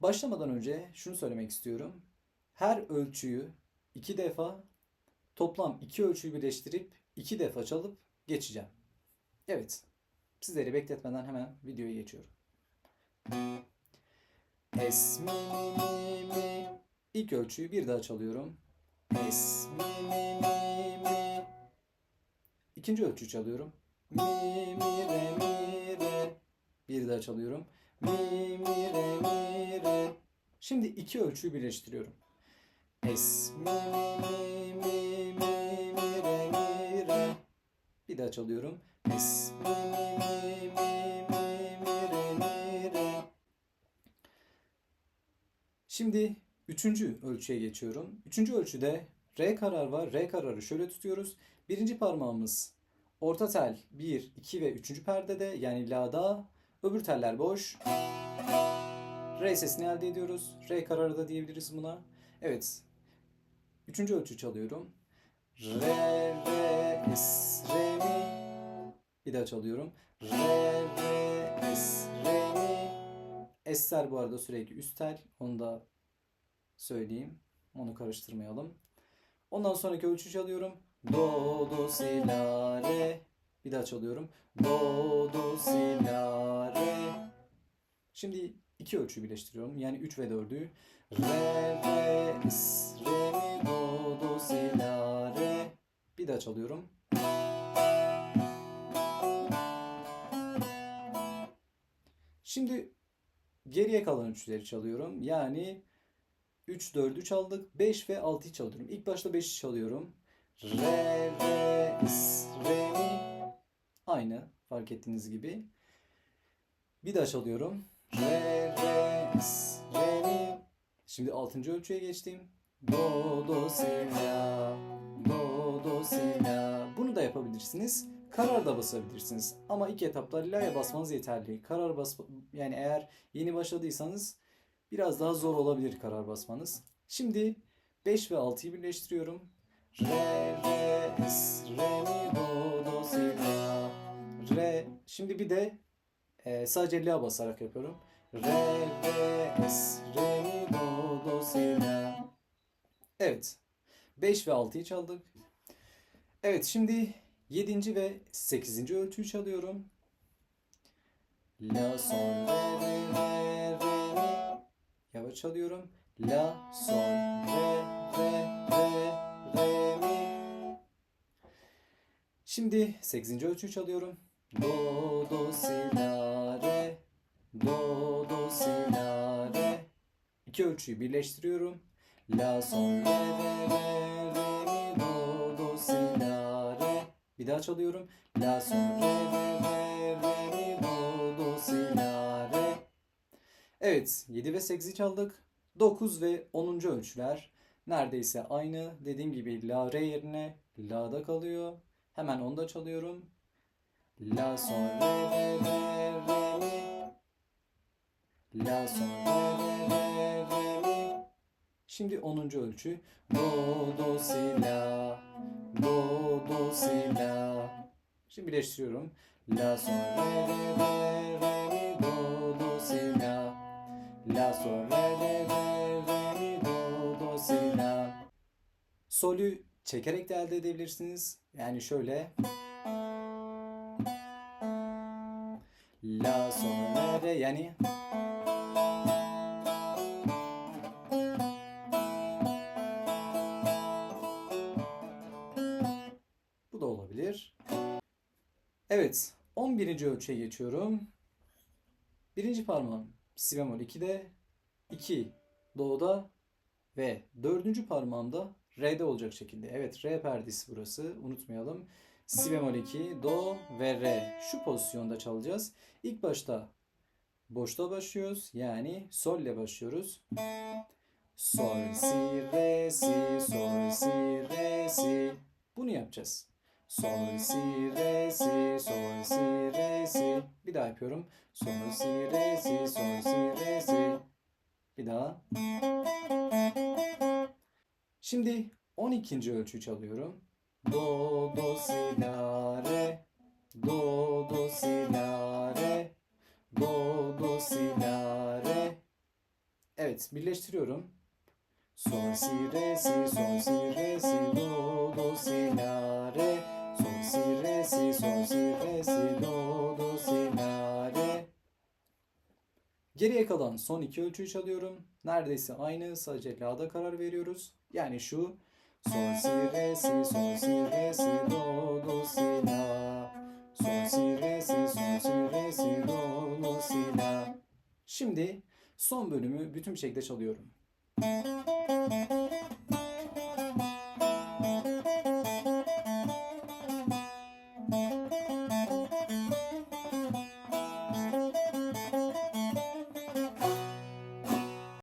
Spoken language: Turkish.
Başlamadan önce şunu söylemek istiyorum. Her ölçüyü iki defa toplam iki ölçüyü birleştirip iki defa çalıp geçeceğim. Evet. Sizleri bekletmeden hemen videoya geçiyorum. Es mi mi mi. İlk ölçüyü bir daha çalıyorum. Es mi mi mi mi. İkinci ölçüyü çalıyorum. Mi mi re mi re. Bir daha çalıyorum. Mi mi re mi re. Şimdi iki ölçüyü birleştiriyorum. Es mi mi mi mi mi re mi re. Bir daha çalıyorum. Es mi mi mi mi mi re mi re. Şimdi üçüncü ölçüye geçiyorum. Üçüncü ölçüde re karar var. Re kararı şöyle tutuyoruz. Birinci parmağımız orta tel 1, 2 ve üçüncü perdede yani la'da. Öbür teller boş. Re sesini elde ediyoruz. Re kararı da diyebiliriz buna. Evet. Üçüncü ölçü çalıyorum. Re, re, es, re, mi. Bir daha çalıyorum. Re, re, es, re, mi. Esler bu arada sürekli üst tel. Onu da söyleyeyim. Onu karıştırmayalım. Ondan sonraki ölçü çalıyorum. Do, do, si, la, re. Bir daha çalıyorum. Do, do, si, la, re. Şimdi iki ölçüyü birleştiriyorum. Yani 3 ve 4'ü. Re, re, es, re, mi, do, do, si, la, re. Bir daha çalıyorum. Şimdi geriye kalan üçleri çalıyorum. Yani 3, 4'ü çaldık. 5 ve 6'yı çalıyorum. İlk başta 5'i çalıyorum. Re, re, is, re, mi. Aynı fark ettiğiniz gibi. Bir daha çalıyorum. Re, re, is, re, mi. Şimdi 6. ölçüye geçtim. Do, do, si, la. Do, do, si, la. Bunu da yapabilirsiniz. Karar da basabilirsiniz. Ama ilk etapta la'ya basmanız yeterli. Karar bas yani eğer yeni başladıysanız biraz daha zor olabilir karar basmanız. Şimdi 5 ve 6'yı birleştiriyorum. Re, re, es, re, mi, do, do, si, la. Re. Şimdi bir de e, sadece la basarak yapıyorum. Re, re, es, re, mi, do, do, si, la. Evet. 5 ve 6'yı çaldık. Evet şimdi 7. ve 8. ölçüyü çalıyorum. La, sol, re, re, re, re, mi. Yavaş çalıyorum. La, sol, re, re, re, re, mi. Şimdi 8. ölçüyü çalıyorum. Do, do, si, la, re. Do, si, la, re. İki ölçüyü birleştiriyorum. La, sol, re, re, re, re, mi. Do, do, si, la, re. Bir daha çalıyorum. La, sol, re, re, re, re, mi. Do, do, si, la, re. Evet, 7 ve 8'i çaldık. 9 ve 10. ölçüler neredeyse aynı. Dediğim gibi la re yerine la'da kalıyor. Hemen onu da çalıyorum. La sol re re re. La sol re re re mi. Şimdi 10. ölçü. Do do si la. Do do si la. Şimdi birleştiriyorum. La sol re re re re mi. Do do si la. La sol re re re re mi. Do do si la. Solü çekerek de elde edebilirsiniz. Yani şöyle. La sol re yani olabilir. Evet, 11. ölçüye geçiyorum. Birinci parmağım si bemol 2'de, 2 do'da ve dördüncü parmağımda re'de olacak şekilde. Evet, re perdesi burası. Unutmayalım. Si bemol 2, do ve re. Şu pozisyonda çalacağız. İlk başta boşta başlıyoruz. Yani sol ile başlıyoruz. Sol, si, re, si, sol, si, re, si. Bunu yapacağız. Sol, si, re, si, sol, si, re, si. Bir daha yapıyorum. Sol, si, re, si, sol, si, re, si. Bir daha. Şimdi 12. ölçü çalıyorum. Do, do, si, la, re. Do, do, si, la, re. Do, do, si, la, re. Evet, birleştiriyorum. Sol si re si sol si re si do do si la re si re si sol si re si do do si la re Geriye kalan son iki ölçüyü çalıyorum. Neredeyse aynı sadece la'da karar veriyoruz. Yani şu sol si re si sol si re si do do si la sol si re si sol si re si do do si la Şimdi son bölümü bütün bir şekilde çalıyorum.